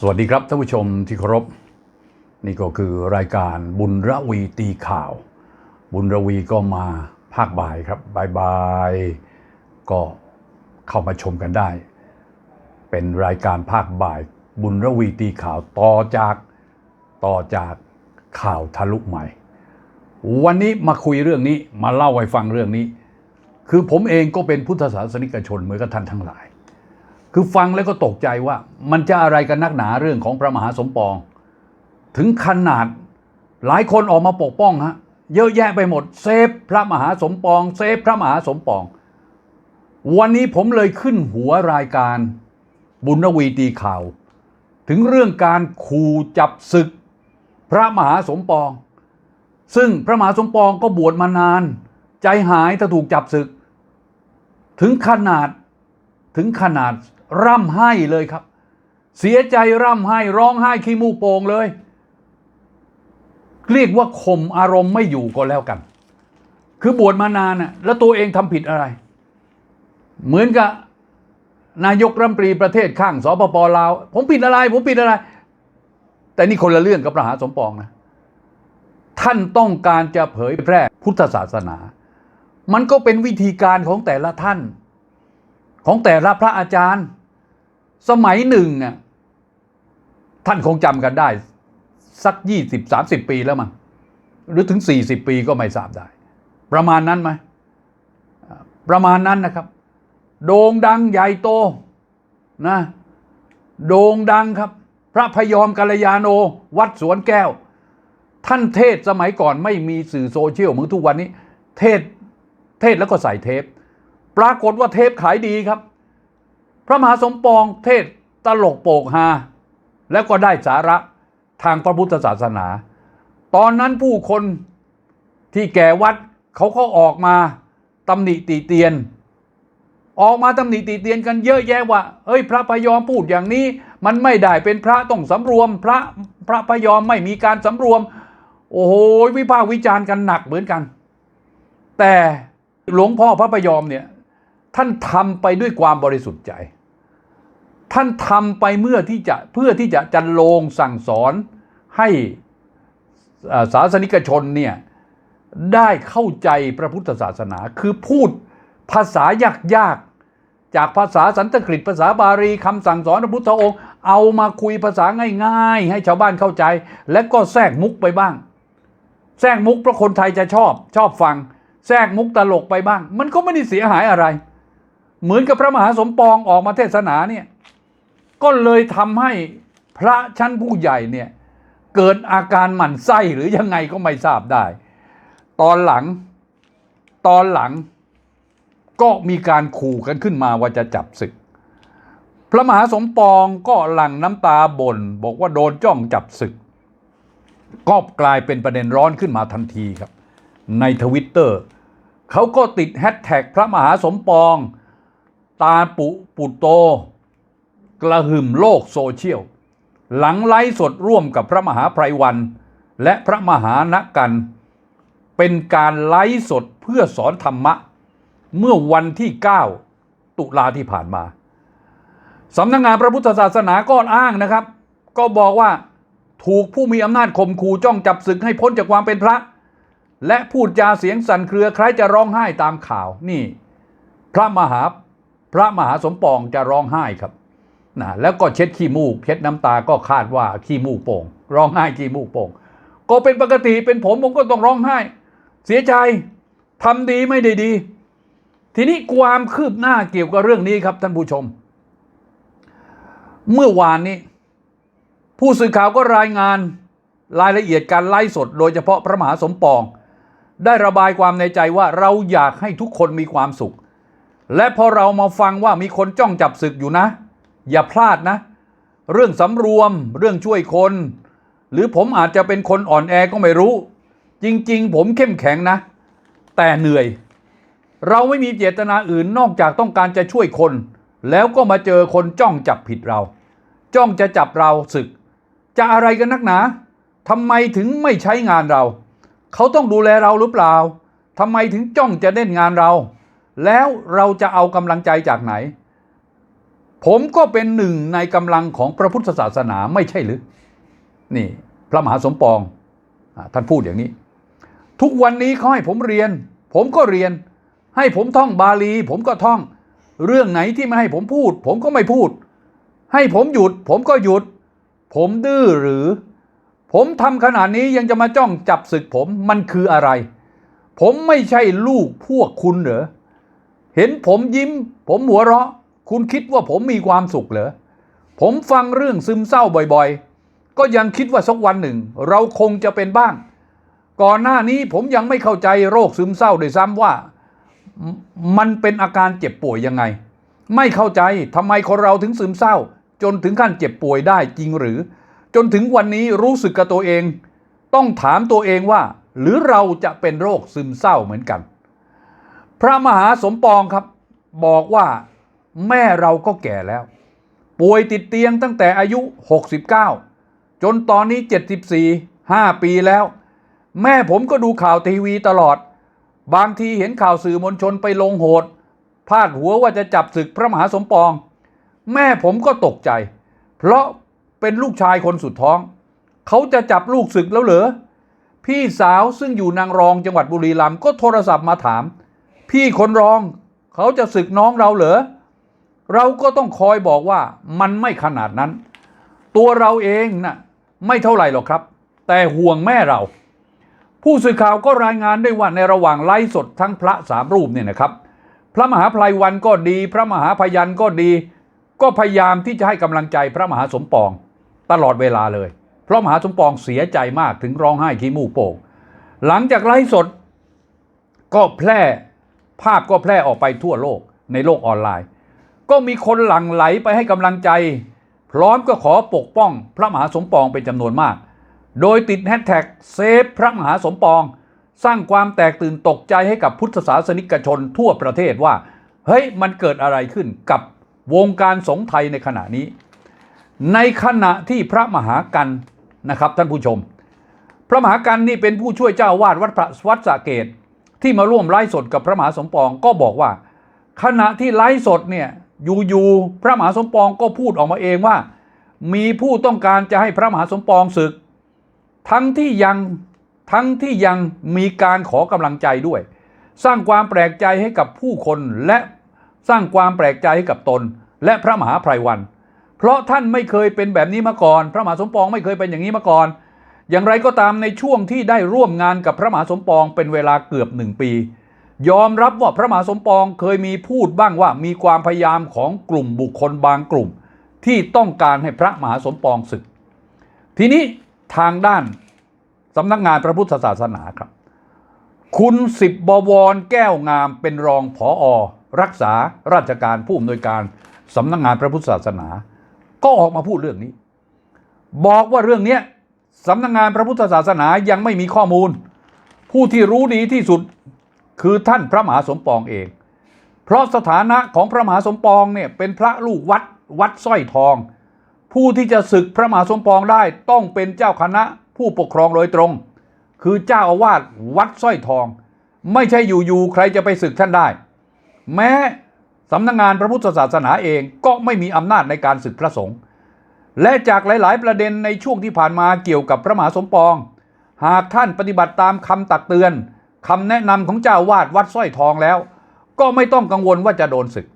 สวัสดีครับท่านผู้ชมที่เคารพ นี่ก็คือรายการบุญระวีตีข่าว บุญระวีก็มาภาคบ่ายครับบายบายก็เข้ามาชมกันได้ เป็นรายการภาคบ่าย บุญระวีตีข่าวต่อจากต่อจากข่าวทะลุใหม่ วันนี้มาคุยเรื่องนี้มาเล่าให้ฟังเรื่องนี้ คือผมเองก็เป็นพุทธศาสนิกชนเหมือนกับท่านทั้งหลาย คือฟังแล้วก็ตกใจว่า มันจะอะไรกันนักหนาเรื่องของพระมหาสมปอง ถึงขนาดหลายคนออกมาปกป้องฮะเยอะแยะไปหมด เซฟพระมหาสมปอง เซฟพระมหาสมปอง วันนี้ผมเลยขึ้นหัวรายการบุญวีตีข่าว ถึงเรื่องการขู่จับศึก พระมหาสมปอง ซึ่งพระมหาสมปองก็บวชมานาน ใจหายถ้าถูกจับศึก ถึงขนาดถึงขนาด ร่ำไห้เลยครับ เสียใจร่ำไห้ร้องไห้ขี้มูกโป่งเลย เรียกว่าข่มอารมณ์ไม่อยู่ก็แล้วกัน คือบวชมานานน่ะแล้วตัวเองทำผิดอะไร เหมือนกับนายกรัฐมนตรีประเทศข้างสปปลาว ผมผิดอะไร ผมผิดอะไร แต่นี่คนละเรื่องกับพระหาสมปองนะท่านต้องการจะเผยแพร่พุทธศาสนา มันก็เป็นวิธีการของแต่ละท่าน ของแต่ละพระอาจารย์ สมัยหนึ่งน่ะท่านคงจำกันได้ สักยี่สิบสามสิบปีแล้วมั้งหรือถึงสี่สิบปีก็ไม่ทราบได้ ประมาณนั้นไหมประมาณนั้นนะครับ โด่งดังใหญ่โตนะโด่งดังครับ พระพยอมกัลยาโน วัดสวนแก้ว ท่านเทศสมัยก่อนไม่มีสื่อโซเชียลเหมือนทุกวันนี้ เทศเทศแล้วก็ใส่เทป ปรากฏว่าเทปขายดีครับ พระมหาสมปองเทศตลกโปกฮาแล้วก็ได้สาระทางพระพุทธศาสนา ตอนนั้นผู้คนที่แก่วัดเขาก็ออกมาตำหนิติเตียน ออกมาตำหนิติเตียนกันเยอะแยะว่าเฮ้ย พระพยอมพูดอย่างนี้ มันไม่ได้เป็นพระต้องสำรวม พระพระพยอมไม่มีการสำรวม โอ้โหวิพากษ์วิจารณ์กันหนักเหมือนกัน แต่หลวงพ่อพระพยอมเนี่ยท่านทำไปด้วยความบริสุทธิ์ใจ ท่านทำไปเมื่อที่จะเพื่อที่จะจันลงสั่งสอนให้ศาสนิกชนเนี่ยได้เข้าใจพระพุทธศาสนา คือพูดภาษายากๆ จากภาษาสันสกฤตภาษาบาลีคำสั่งสอนพระพุทธองค์ เอามาคุยภาษาง่ายๆ ให้ชาวบ้านเข้าใจ และก็แทรกมุกไปบ้าง แทรกมุกเพราะคนไทยจะชอบชอบฟัง แทรกมุกตลกไปบ้าง มันก็ไม่ได้เสียหายอะไร เหมือนกับพระมหาสมปองออกมาเทศนาเนี่ย ก็เลยทำให้พระชั้นผู้ใหญ่เนี่ยเกิดอาการหมั่นไส้หรือยังไงก็ไม่ทราบได้ ตอนหลังตอนหลังก็มีการขู่กันขึ้นมาว่าจะจับศึก พระมหาสมปองก็หลั่งน้ำตาบ่นบอกว่าโดนจ้องจับศึก ก็กลายเป็นประเด็นร้อนขึ้นมาทันทีครับ ในทวิตเตอร์เขาก็ติดแฮชแท็กพระมหาสมปอง ตาปุปุโต กระหึ่มโลกโซเชียล หลังไลฟ์สดร่วมกับพระมหาไพรวัน และพระมหานกัน เป็นการไลฟ์สดเพื่อสอนธรรมะ เมื่อวันที่ 9 ตุลาที่ผ่านมาสำนักงงานพระพุทธศาสนาก็อ้างนะครับ ก็บอกว่าถูกผู้มีอำนาจข่มขู่จ้องจับศึกให้พ้นจากความเป็นพระ และพูดจาเสียงสั่นเครือคล้ายจะร้องไห้ตามข่าวนี่ พระมหาพระมหาสมปองจะร้องไห้ครับ นะแล้วก็เช็ดขี้มูกเช็ดน้ำตาก็คาดว่าขี้มูกโป่ง ร้องไห้ขี้มูกโป่ง ก็เป็นปกติเป็นผมผมก็ต้องร้องไห้ เสียใจทำดีไม่ได้ดี ทีนี้ความคืบหน้าเกี่ยวกับเรื่องนี้ครับท่านผู้ชม เมื่อวานนี้ ผู้สื่อข่าวก็รายงานรายละเอียดการไล่สด โดยเฉพาะพระมหาสมปอง ได้ระบายความในใจว่าเราอยากให้ทุกคนมีความสุข และพอเรามาฟังว่ามีคนจ้องจับศึกอยู่นะ อย่าพลาดนะ เรื่องสำรวมเรื่องช่วยคน หรือผมอาจจะเป็นคนอ่อนแอก็ไม่รู้ จริง ๆ ผมเข้มแข็งนะ แต่เหนื่อย เราไม่มีเจตนาอื่นนอกจากต้องการจะช่วยคน แล้วก็มาเจอคนจ้องจับผิดเรา จ้องจะจับเราศึก จะอะไรกันนักหนาทำไมถึงไม่ใช้งานเรา เขาต้องดูแลเราหรือเปล่าทำไมถึงจ้องจะเล่นงานเรา แล้วเราจะเอากำลังใจจากไหน ผมก็เป็นหนึ่งในกำลังของพระพุทธศาสนาไม่ใช่หรือ นี่พระมหาสมปองท่านพูดอย่างนี้ ทุกวันนี้เขาให้ผมเรียน ผมก็เรียน ให้ผมท่องบาลี ผมก็ท่อง เรื่องไหนที่ไม่ให้ผมพูด ผมก็ไม่พูด ให้ผมหยุด ผมก็หยุด ผมดื้อหรือ ผมทำขนาดนี้ยังจะมาจ้องจับศึกผมมันคืออะไร ผมไม่ใช่ลูกพวกคุณเหรอเห็นผมยิ้ม ผมหัวเราะ คุณคิดว่าผมมีความสุขเหรอ ผมฟังเรื่องซึมเศร้าบ่อยๆ ก็ยังคิดว่าสักวันหนึ่ง เราคงจะเป็นบ้าง ก่อนหน้านี้ผมยังไม่เข้าใจโรคซึมเศร้าด้วยซ้ำว่ามมันเป็นอาการเจ็บป่วยยังไง ไม่เข้าใจทำไมคนเราถึงซึมเศร้า จนถึงขั้นเจ็บป่วยได้จริงหรือ จนถึงวันนี้รู้สึกกับตัวเอง ต้องถามตัวเองว่า หรือเราจะเป็นโรคซึมเศร้าเหมือนกัน พระมหาสมปองครับบอกว่า แม่เราก็แก่แล้ว ป่วยติดเตียงตั้งแต่อายุ 69 จนตอนนี้ 74 5 ปีแล้ว แม่ผมก็ดูข่าวทีวีตลอด บางทีเห็นข่าวสื่อมวลชนไปลงโหด พาดหัวว่าจะจับศึกพระมหาสมปอง แม่ผมก็ตกใจ เพราะเป็นลูกชายคนสุดท้อง เขาจะจับลูกศึกแล้วเหรอพี่สาวซึ่งอยู่นางรองจังหวัดบุรีรัมย์ก็โทรศัพท์มาถาม พี่คนรอง เขาจะศึกน้องเราเหรอ เราก็ต้องคอยบอกว่ามันไม่ขนาดนั้น ตัวเราเองนะ่ะไม่เท่าไหร่หรอกครับ แต่ห่วงแม่เรา ผู้สื่อข่าวก็รายงานด้วยว่าในระหว่างไลฟ์สดทั้งพระสามรูปเนี่ยนะครับ พระมหาไพรวันก็ดี พระมหาพยันก็ดี ก็พยายามที่จะให้กำลังใจพระมหาสมปอง ตลอดเวลาเลย เพราะมหาสมปองเสียใจมากถึงร้องไห้ขี้มูกโป่งหลังจากไลฟ์สดก็แพร่ภาพก็แพร่ออกไปทั่วโลกในโลกออนไลน์ ก็มีคนหลั่งไหลไปให้กำลังใจ พร้อมก็ขอปกป้องพระมหาสมปองเป็นจำนวนมาก โดยติดแฮชแท็กเซฟพระมหาสมปอง สร้างความแตกตื่นตกใจให้กับพุทธศาสนิกชนทั่วประเทศว่า เฮ้ยมันเกิดอะไรขึ้นกับวงการสงฆ์ไทยในขณะนี้ ในขณะที่พระมหากันนะครับท่านผู้ชม พระมหากันนี่เป็นผู้ช่วยเจ้าวาดวัดพระวัดสะเกตที่มาร่วมไลฟ์สดกับพระมหาสมปองก็บอกว่า ขณะที่ไลฟ์สดเนี่ย อยู่ๆพระมหาสมปองก็พูดออกมาเองว่า มีผู้ต้องการจะให้พระมหาสมปองศึก ทั้งที่ยังทั้งที่ยังมีการขอกำลังใจด้วย สร้างความแปลกใจให้กับผู้คนและสร้างความแปลกใจให้กับตน และพระมหาไพรวัน เพราะท่านไม่เคยเป็นแบบนี้มาก่อน พระมหาสมปองไม่เคยเป็นอย่างนี้มาก่อน อย่างไรก็ตามในช่วงที่ได้ร่วมงานกับพระมหาสมปองเป็นเวลาเกือบหนึ่งปี ยอมรับว่าพระมหาสมปองเคยมีพูดบ้างว่ามีความพยายามของกลุ่มบุคคลบางกลุ่ม ที่ต้องการให้พระมหาสมปองศึก ทีนี้ทางด้านสำนักงานพระพุทธศาสนาครับ คุณสิบบวรแก้วงามเป็นรองผออรักษาราชการผู้อำนวยการสำนักงานพระพุทธศาสนา ก็ออกมาพูดเรื่องนี้ บอกว่าเรื่องนี้สำนักงานพระพุทธศาสนายังไม่มีข้อมูล ผู้ที่รู้ดีที่สุด คือท่านพระมหาสมปองเอง เพราะสถานะของพระมหาสมปองเนี่ยเป็นพระลูกวัดวัดสร้อยทอง ผู้ที่จะศึกพระมหาสมปองได้ต้องเป็นเจ้าคณะผู้ปกครองโดยตรง คือเจ้าอาวาสวัดสร้อยทอง ไม่ใช่อยู่ๆใครจะไปศึกท่านได้ แม้สำนักงานพระพุทธศาสนาเองก็ไม่มีอำนาจในการศึกพระสงฆ์และจากหลาย ๆ ประเด็นในช่วงที่ผ่านมาเกี่ยวกับพระมหาสมปอง หากท่านปฏิบัติตามคำตักเตือน คำแนะนำของเจ้าวาดวัดสร้อยทองแล้ว ก็ไม่ต้องกังวลว่าจะโดนศึก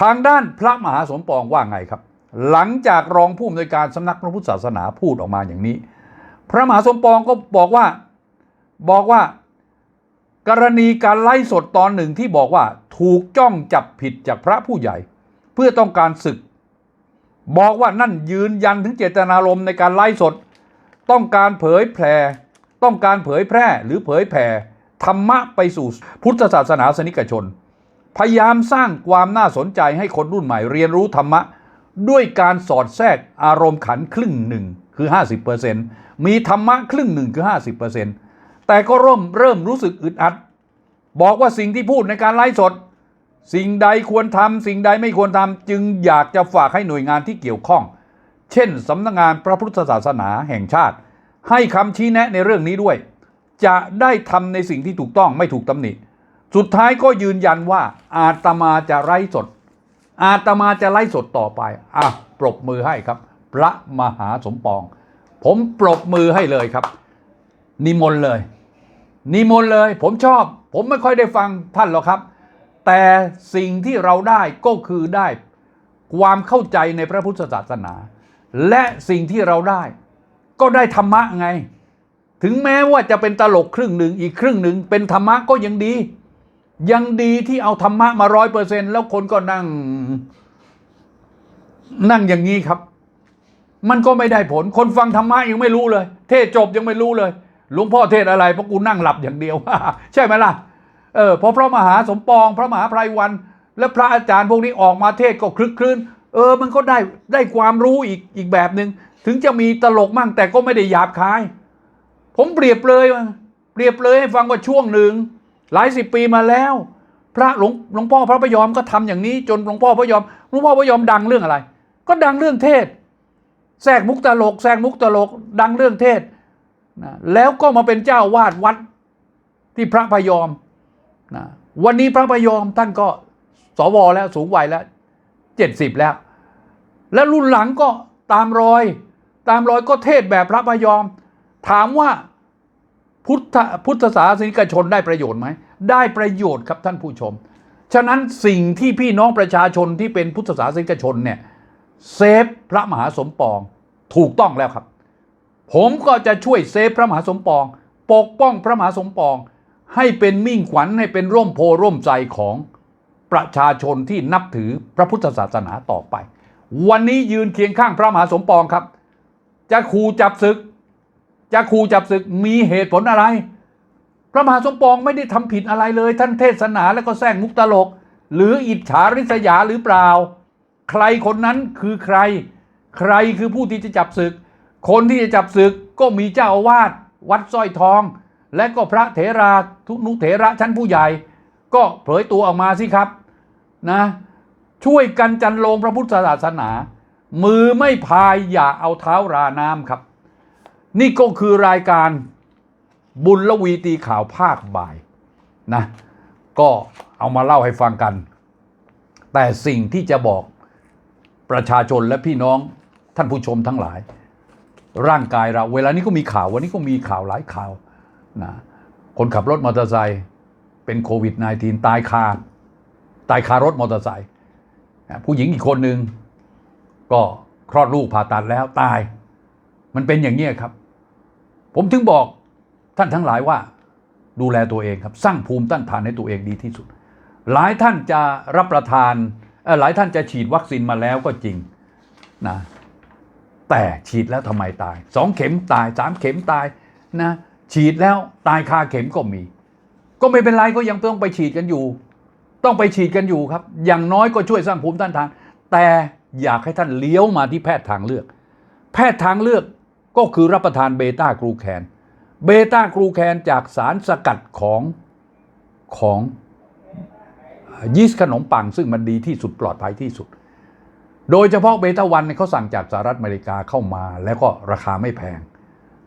ทางด้านพระมหาสมปองว่าไงครับ หลังจากรองผู้อำนวยการสำนักพระพุทธศาสนาพูดออกมาอย่างนี้ พระมหาสมปองก็บอกว่าบอกว่า กรณีการไล่สดตอนหนึ่งที่บอกว่าถูกจ้องจับผิดจากพระผู้ใหญ่ เพื่อต้องการศึก บอกว่านั่นยืนยันถึงเจตนารมณ์ในการไล่สด ต้องการเผยแผ่ ต้องการเผยแพร่หรือเผยแผ่ ธรรมะไปสู่พุทธศาสนาสนิกชน พยายามสร้างความน่าสนใจให้คนรุ่นใหม่เรียนรู้ธรรมะ ด้วยการสอดแทรกอารมณ์ขันครึ่งหนึ่งคือ 50%มีธรรมะครึ่งหนึ่งคือ 50%แต่ก็เริ่มเริ่มรู้สึกอึดอัด บอกว่าสิ่งที่พูดในการไลฟ์สด สิ่งใดควรทำสิ่งใดไม่ควรทำจึงอยากจะฝากให้หน่วยงานที่เกี่ยวข้อง เช่นสำนักงานพระพุทธศาสนาแห่งชาติ ให้คำชี้แนะในเรื่องนี้ด้วย จะได้ทำในสิ่งที่ถูกต้องไม่ถูกตำหนิ สุดท้ายก็ยืนยันว่า อาตมาจะไร้สด อาตมาจะไล่สดต่อไปอะปรบมือให้ครับ พระมหาสมปอง ผมปรบมือให้เลยครับ นิมนต์เลย นิมนต์เลย ผมชอบ ผมไม่ค่อยได้ฟังท่านหรอกครับ แต่สิ่งที่เราได้ก็คือได้ความเข้าใจในพระพุทธศาสนา และสิ่งที่เราได้ ก็ได้ธรรมะไง ถึงแม้ว่าจะเป็นตลกครึ่งหนึ่งอีกครึ่งหนึ่งเป็นธรรมะก็ยังดี ยังดีที่เอาธรรมะมาร้อยเปอร์เซ็นแล้วคนก็นั่ง นั่งอย่างนี้ครับ มันก็ไม่ได้ผล คนฟังธรรมะยังไม่รู้เลย เทศจบยังไม่รู้เลยหลวงพ่อเทศอะไรเพราะกูนั่งหลับอย่างเดียว ใช่ไหมล่ะเออพอพระมหาสมปอง พระมหาไพรวัน และพระอาจารย์พวกนี้ออกมาเทศก็คลึกคลื้นเออ มันก็ได้ได้ความรู้อีกอีกแบบหนึง่ง ถึงจะมีตลกมั่งแต่ก็ไม่ได้หยาบคาย ผมเปรียบเลยเปรียบเลยให้ฟังว่าช่วงหนึ่ง หลายสิบปีมาแล้ว พระหลวงหลวงพ่อพระพยอมก็ทำอย่างนี้ จนหลวงพ่อพระยอมหลวงพ่อพระยอมดังเรื่องอะไร ก็ดังเรื่องเทศแทรกมุกตลกแทรกมุกตลกดังเรื่องเทศนะแล้วก็มาเป็นเจ้าวาดวัดที่พระพยอมนะวันนี้พระพยอมท่านก็สวแล้วสูงวัยแล้วเจ็ดสิบแล้ว แล้วรุ่นหลังก็ตามรอย ตามรอยก็เทศแบบพระพยอม ถามว่าพุทธพุทธศาสนิกชนได้ประโยชน์ไหม ได้ประโยชน์ครับท่านผู้ชม ฉะนั้นสิ่งที่พี่น้องประชาชนที่เป็นพุทธศาสนิกชนเนี่ยเซฟพระมหาสมปองถูกต้องแล้วครับ ผมก็จะช่วยเซฟพระมหาสมปอง ปกป้องพระมหาสมปอง ให้เป็นมิ่งขวัญให้เป็นร่มโพร่มใจของประชาชนที่นับถือพระพุทธศาสนาต่อไป วันนี้ยืนเคียงข้างพระมหาสมปองครับ จะขู่จับศึก จะขู่จับศึกมีเหตุผลอะไร พระมหาสมปองไม่ได้ทำผิดอะไรเลย ท่านเทศนาแล้วก็แซงมุกตลก หรืออิจฉาริษยาหรือเปล่า ใครคนนั้นคือใคร ใครคือผู้ที่จะจับศึก คนที่จะจับศึกก็มีเจ้าอาวาสวัดสร้อยทอง และก็พระเถราทุนุเถระชั้นผู้ใหญ่ ก็เผยตัวออกมาสิครับนะช่วยกันจันโลงพระพุทธศาสนา มือไม่พายอย่าเอาเท้าราน้ำครับ นี่ก็คือรายการบุญละวีตีข่าวภาคบ่ายนะ ก็เอามาเล่าให้ฟังกัน แต่สิ่งที่จะบอกประชาชนและพี่น้องท่านผู้ชมทั้งหลาย ร่างกายเรา เวลานี้ก็มีข่าววันนี้ก็มีข่าวหลายข่าวนะคนขับรถมอเตอร์ไซค์เป็นโควิด -19 ตายคาตายคารถมอเตอร์ไซค์ผู้หญิงอีกคนหนึ่ง ก็คลอดลูกผ่าตัดแล้วตาย มันเป็นอย่างนี้ครับ ผมถึงบอกท่านทั้งหลายว่าดูแลตัวเองครับ สร้างภูมิต้านทานให้ตัวเองดีที่สุด หลายท่านจะรับประทานหลายท่านจะฉีดวัคซีนมาแล้วก็จริงนะแต่ฉีดแล้วทำไมตายสองเข็มตายสามเข็มตายนะฉีดแล้วตายคาเข็มก็มี ก็ไม่เป็นไรก็ยังต้องไปฉีดกันอยู่ ต้องไปฉีดกันอยู่ครับ อย่างน้อยก็ช่วยสร้างภูมิต้านทาน แต่ อยากให้ท่านเลี้ยวมาที่แพทย์ทางเลือก แพทย์ทางเลือกก็คือรับประทานเบต้ากรูแคนเบต้ากรูแคนจากสารสกัดของของยีสต์ขนมปังซึ่งมันดีที่สุดปลอดภัยที่สุด โดยเฉพาะเบต้าวันเขาสั่งจากสหรัฐอเมริกาเข้ามา แล้วก็ราคาไม่แพง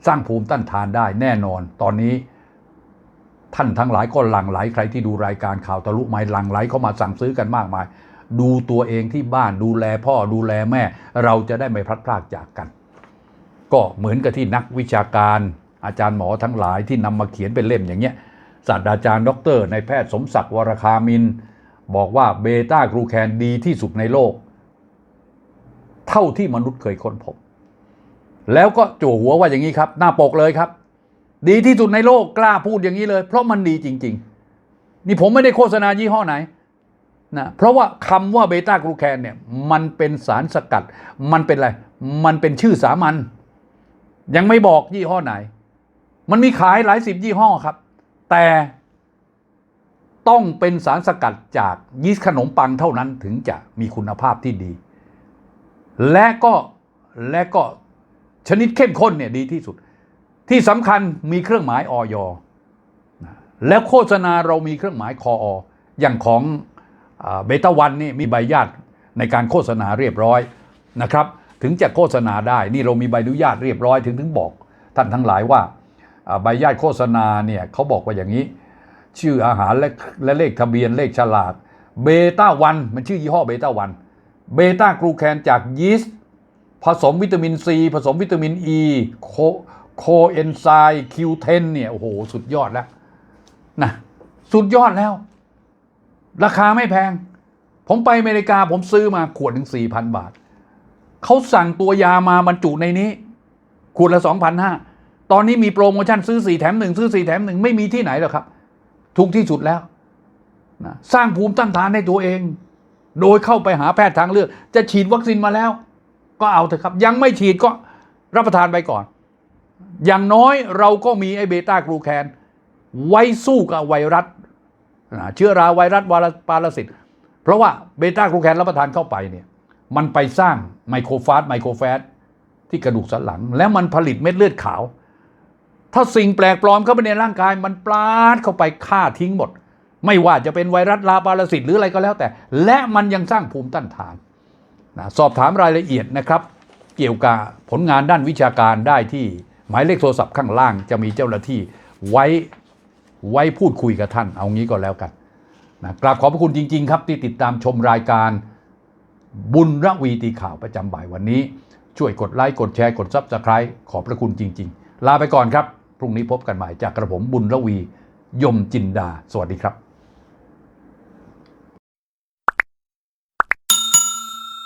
สร้างภูมิต้านทานได้แน่นอน ตอนนี้ท่านทั้งหลายก็หลั่งไหลใครที่ดูรายการข่าวทะลุไม้หลั่งไหลเข้ามาสั่งซื้อกันมากมาย ดูตัวเองที่บ้านดูแลพ่อดูแลแม่ เราจะได้ไม่พลัดพรากจากกัน ก็เหมือนกับที่นักวิชาการอาจารย์หมอทั้งหลายที่นำมาเขียนเป็นเล่มอย่างเงี้ยศาสตราจารย์ดอกเตอรนายแพทย์สมศักดิ์วรคามิน บอกว่าเบต้ากรูแคนดีที่สุดในโลก เท่าที่มนุษย์เคยค้นพบ แล้วก็จั่วหัวว่าอย่างนี้ครับ หน้าปกเลยครับ ดีที่สุดในโลกกล้าพูดอย่างนี้เลย เพราะมันดีจริง ๆ นี่ผมไม่ได้โฆษณายี่ห้อไหน นะเพราะว่าคำว่าเบต้ากรูแคนเนี่ยมันเป็นสารสกัด มันเป็นอะไร มันเป็นชื่อสามัญยังไม่บอกยี่ห้อไหน มันมีขายหลายสิบยี่ห้อครับ แต่ต้องเป็นสารสกัดจากยีสต์ขนมปังเท่านั้นถึงจะมีคุณภาพที่ดี และก็และก็ชนิดเข้มข้นเนี่ยดีที่สุด ที่สำคัญมีเครื่องหมายออยแล้วโฆษณาเรามีเครื่องหมายคอออย่างของ เบต้าวันนี่มีใบญาตในการโฆษณาเรียบร้อยนะครับ ถึงจะโฆษณาได้นี่เรามีใบอนุญาตเรียบร้อยถึงถึงบอกท่านทั้งหลายว่าใบญาตโฆษณาเนี่ยเขาบอกว่าอย่างนี้ ชื่ออาหารและและเลขทะเบียนเลขฉลากเบต้าวันมันชื่อยี่ห้อเบต้าวันเบต้ากลูแคนจากยีสต์ผสมวิตามินซีผสมวิตามินอีโคโคเอนไซม์คิวเทนเนี่ยโอ้โห สุดยอดแล้วนะสุดยอดแล้ว ราคาไม่แพง ผมไปอเมริกาผมซื้อมาขวดหนึ่งสี่พันบาท เขาสั่งตัวยามาบรรจุในนี้ ขวดละสองพันห้าตอนนี้มีโปรโมชั่นซื้อสี่แถมหนึ่งซื้อสี่แถมหนึ่งไม่มีที่ไหนหรอกครับ ถูกที่สุดแล้วนะสร้างภูมิต้านทานให้ตัวเอง โดยเข้าไปหาแพทย์ทางเลือก จะฉีดวัคซีนมาแล้ว ก็เอาเถอะครับ ยังไม่ฉีดก็รับประทานไปก่อน อย่างน้อยเราก็มีไอเบต้ากลูแคนไว้สู้กับไวรัส เชื้อราไวรัสวาปารสิตเพราะว่าเบต้ากลูแคนรับประทานเข้าไปเนี่ยมันไปสร้างไมโครฟาสไมโครแฟตที่กระดูกสันหลัง แล้วมันผลิตเม็ดเลือดขาว ถ้าสิ่งแปลกปลอมเข้าไปในร่างกาย มันปลาดเข้าไปฆ่าทิ้งหมด ไม่ว่าจะเป็นไวรัสลาปารสิตหรืออะไรก็แล้วแต่ และมันยังสร้างภูมิต้านทานนะสอบถามรายละเอียดนะครับ เกี่ยวกับผลงานด้านวิชาการได้ที่หมายเลขโทรศัพท์ข้างล่างจะมีเจ้าหน้าที่ไว้ ไว้พูดคุยกับท่าน เอางี้ก็แล้วกันนะกราบขอบพระคุณจริง ๆ ครับที่ติดตามชมรายการบุญระวีตีข่าวประจำบ่ายวันนี้ ช่วยกดไลค์กดแชร์กดซับสไครต์ขอบพระคุณจริง ๆ ลาไปก่อนครับ พรุ่งนี้พบกันใหม่จากกระผมบุญระวียมจินดา สวัสดีครับ